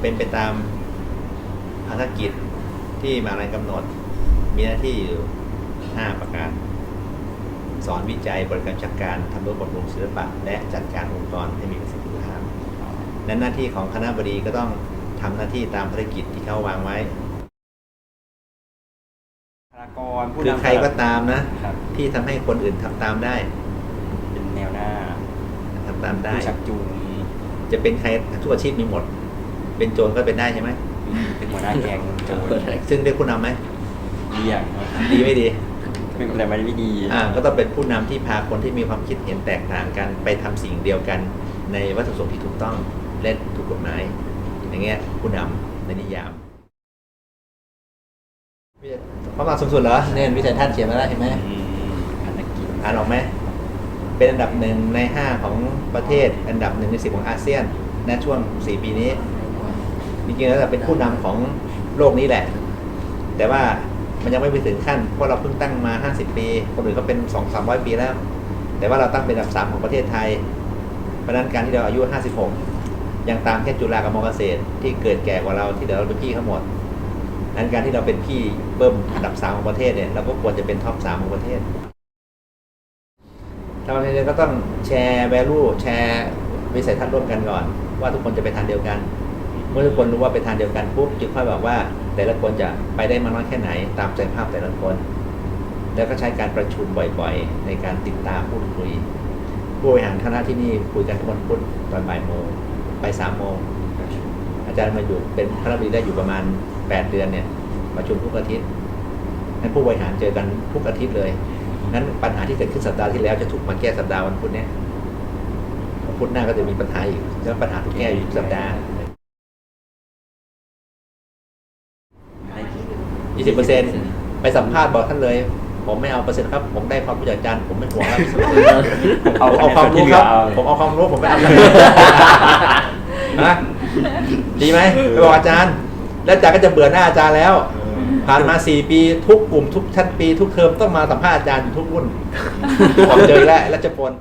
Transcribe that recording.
เป็นไปตามภารกิจที่มหาลัยกำหนด มีหน้าที่อยู่ 5 ประการ สอนวิจัยบริการจัดการทำนุบำรุงศิลปะ และจัดการองค์กรให้มีประสิทธิภาพนั้นหน้าที่ของคณะบดีก็ต้องทำหน้าที่ตามภารกิจที่เขาวางไว้บุคลากรผู้คือนำใครก็ตามนะ ครับที่ทำให้คนอื่นทำตามได้เป็นแนวหน้าทำตามได้ ผู้ชักจูง จะเป็นใครทุกอาชีพมีหมด เป็นโจรก็เป็นได้ใช่ไหมเป็นหัวหน้าแก๊งโจรซึ่งได้ผู้นำไหมเรียกครับดีไม่ดีเป็นอะไรไม่ดีอ่าก็ต้องเป็นผู้นำที่พาคนที่มีความคิดเห็นแตกต่างกันไปทำสิ่งเดียวกัน ในวัตถุประสงค์ที่ถูกต้องและถูกกฎหมายอย่างเงี้ยผู้นำในนิยามความหมายสูงสุดเหรอเนี่ยวิจัยท่านเขียนมาแล้วเห็นไหมอืมภารกิจอ่านออกไหม เป็นอันดับหนึ่งในห้าของประเทศอันดับหนึ่งในสิบของอาเซียนในช่วงสี่ปีนี้จริงๆแล้วเป็นผู้นำของโลกนี้แหละ แต่ว่ามันยังไม่ไปถึงขั้นเพราะเราเพิ่งตั้งมา 50 ปีคนอื่นก็เป็น 2 3 0 0 ปีแล้ว แต่ว่าเราตั้งเป็นอันดับ 3 ของประเทศไทย เพราะนั้นการที่เราอายุ 56 ยังตามแค่จุฬากับมอเกษตรที่เกิดแก่กว่าเราที่เดี๋ยวเราเป็นพี่ทั้งหมดนั้นการที่เราเป็นพี่เบิ้มอันดับ 3 ของประเทศเนี่ยเราก็ควรจะเป็นท็อป 3 ของประเทศ ทางเราก็ต้องแชร์ value แชร์วิสัยทัศน์ร่วมกันก่อน ว่าทุกคนจะไปทางเดียวกัน เมื่อทุกคนรู้ว่าไปทางเดียวกันปุ๊บจึงค่อยบอกว่า แต่ละคนจะไปได้มากน้อยแค่ไหน ตามใจภาพแต่ละคน แล้วก็ใช้การประชุมบ่อยๆ ในการติดตามพูดคุย ผู้บริหารคณะที่นี่คุยกันทุกวันพุธตอนบ่ายโมงไปสามโมงอาจารย์มาอยู่เป็นคณะบดีได้อยู่ประมาณ 8 เดือนเนี่ยประชุมทุกอาทิตย์นั้ผู้บริหารเจอกันทุกอาทิตย์เลย นั้นปัญหาที่เกิดขึ้นสัปดาห์ที่แล้วจะถูกมาแก้สัปดาห์วันพุธเนี้ยวันพุธหน้าก็จะมีปัญหาอีกแล้วปัญหาถูกแก้อยู่ทุกสัปดาห์ยี่สิบเปอร์เซ็นต์ไปสัมภาษณ์บอกท่านเลย ผมไม่เอาเปอร์เซ็นต์ครับ ผมได้ความรู้จากอาจารย์ผมไม่ห่วงแล้วผมเอาเอาความรู้ครับ ผมเอาความรู้ผมไม่เอานะดีไหมไปบอกอาจารย์ แล้วอาจารย์ก็จะเบื่อหน้าอาจารย์แล้ว ผ่านมาสี่ปีทุกกลุ่มทุกชั้นปี ทุกเทอมต้องมาสัมภาษณ์อาจารย์อยู่ทุกรุ่นบอกเจอแล้วแล้วจะปน